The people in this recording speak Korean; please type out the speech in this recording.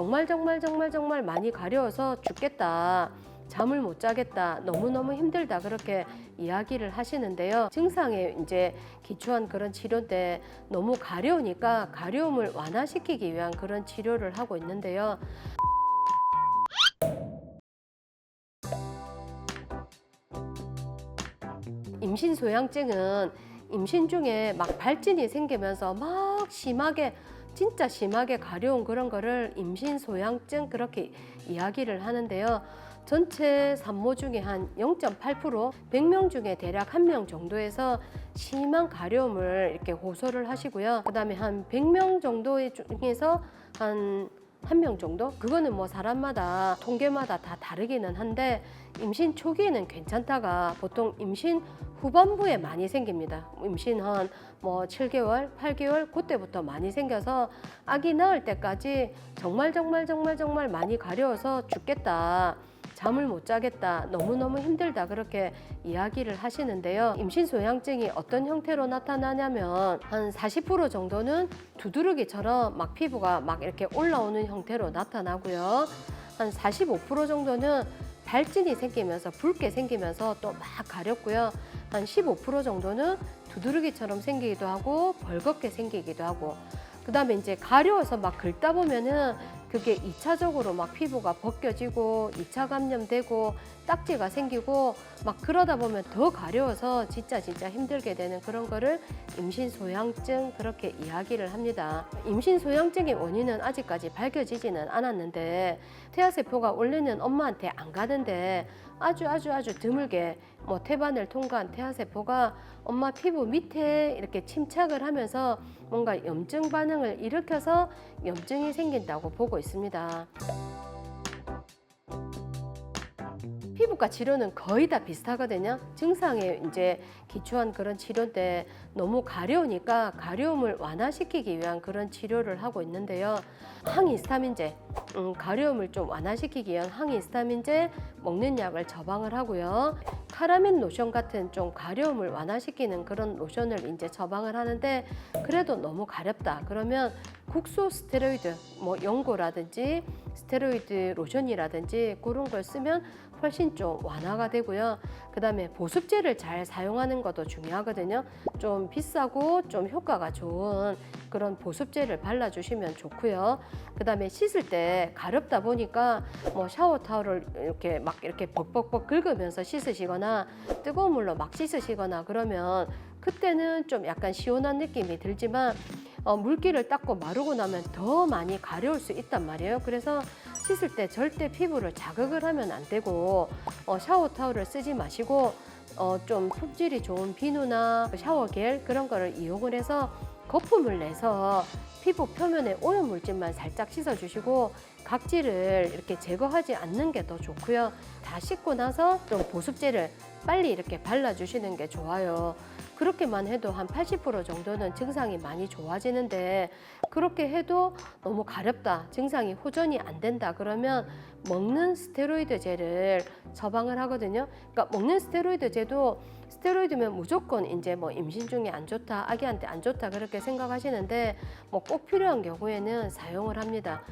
정말 정말 정말 정말 많이 가려워서 죽겠다. 잠을 못 자겠다. 너무너무 힘들다. 그렇게 이야기를 하시는데요. 증상에 이제 기초한 그런 치료인데 너무 가려우니까 가려움을 완화시키기 위한 그런 치료를 하고 있는데요. 임신 소양증은 임신 중에 막 발진이 생기면서 막 심하게 진짜 심하게 가려운 그런 거를 임신 소양증 그렇게 이야기를 하는데요. 전체 산모 중에 한 0.8% 100명 중에 대략 한 명 정도에서 심한 가려움을 이렇게 호소를 하시고요. 그다음에 한 100명 정도의 중에서 한 한명 정도? 그거는 뭐 사람마다 통계마다 다 다르기는 한데 임신 초기에는 괜찮다가 보통 임신 후반부에 많이 생깁니다. 임신 한 뭐 7개월, 8개월 그때부터 많이 생겨서 아기 낳을 때까지 정말 정말 정말 정말 많이 가려워서 죽겠다. 잠을 못 자겠다. 너무너무 힘들다. 그렇게 이야기를 하시는데요. 임신 소양증이 어떤 형태로 나타나냐면 한 40% 정도는 두드러기처럼 막 피부가 막 이렇게 올라오는 형태로 나타나고요. 한 45% 정도는 발진이 생기면서 붉게 생기면서 또 막 가렵고요. 한 15% 정도는 두드러기처럼 생기기도 하고 벌겋게 생기기도 하고 그 다음에 이제 가려워서 막 긁다 보면은 그게 이차적으로막 피부가 벗겨지고 이차 감염되고 딱지가 생기고 막 그러다 보면 더 가려워서 진짜 진짜 힘들게 되는 그런 거를 임신 소양증 그렇게 이야기를 합니다. 임신 소양증의 원인은 아직까지 밝혀지지는 않았는데 태아세포가 원래는 엄마한테 안 가는데 아주 아주 아주 드물게 뭐 태반을 통과한 태아세포가 엄마 피부 밑에 이렇게 침착을 하면서 뭔가 염증 반응을 일으켜서 염증이 생긴다고 보고 있습니다. 피부과 치료는 거의 다 비슷하거든요. 증상에 이제 기초한 그런 치료인데 너무 가려우니까 가려움을 완화시키기 위한 그런 치료를 하고 있는데요. 항히스타민제, 음, 가려움을 좀 완화시키기 위한 항히스타민제 먹는 약을 처방을 하고요. 카라민 로션 같은 좀 가려움을 완화시키는 그런 로션을 이제 처방을 하는데 그래도 너무 가렵다. 그러면 국소 스테로이드, 뭐 연고라든지 스테로이드 로션이라든지 그런 걸 쓰면 훨씬 좀 완화가 되고요. 그 다음에 보습제를 잘 사용하는 것도 중요하거든요. 좀 비싸고 좀 효과가 좋은 그런 보습제를 발라주시면 좋고요. 그 다음에 씻을 때 가렵다 보니까 뭐 샤워 타월을 이렇게 막 이렇게 벅벅벅 긁으면서 씻으시거나 뜨거운 물로 막 씻으시거나 그러면 그때는 좀 약간 시원한 느낌이 들지만 어, 물기를 닦고 마르고 나면 더 많이 가려울 수 있단 말이에요. 그래서 씻을 때 절대 피부를 자극을 하면 안 되고 어, 샤워 타월을 쓰지 마시고 어, 좀 품질이 좋은 비누나 샤워겔 그런 거를 이용을 해서 거품을 내서 피부 표면에 오염 물질만 살짝 씻어주시고 각질을 이렇게 제거하지 않는 게 더 좋고요. 다 씻고 나서 좀 보습제를 빨리 이렇게 발라주시는 게 좋아요. 그렇게만 해도 한 80% 정도는 증상이 많이 좋아지는데 그렇게 해도 너무 가렵다, 증상이 호전이 안 된다 그러면 먹는 스테로이드 제를 처방을 하거든요. 그러니까 먹는 스테로이드 제도 스테로이드면 무조건 이제 뭐 임신 중에 안 좋다, 아기한테 안 좋다 그렇게 생각하시는데 뭐 꼭 필요한 경우에는 사용을 합니다.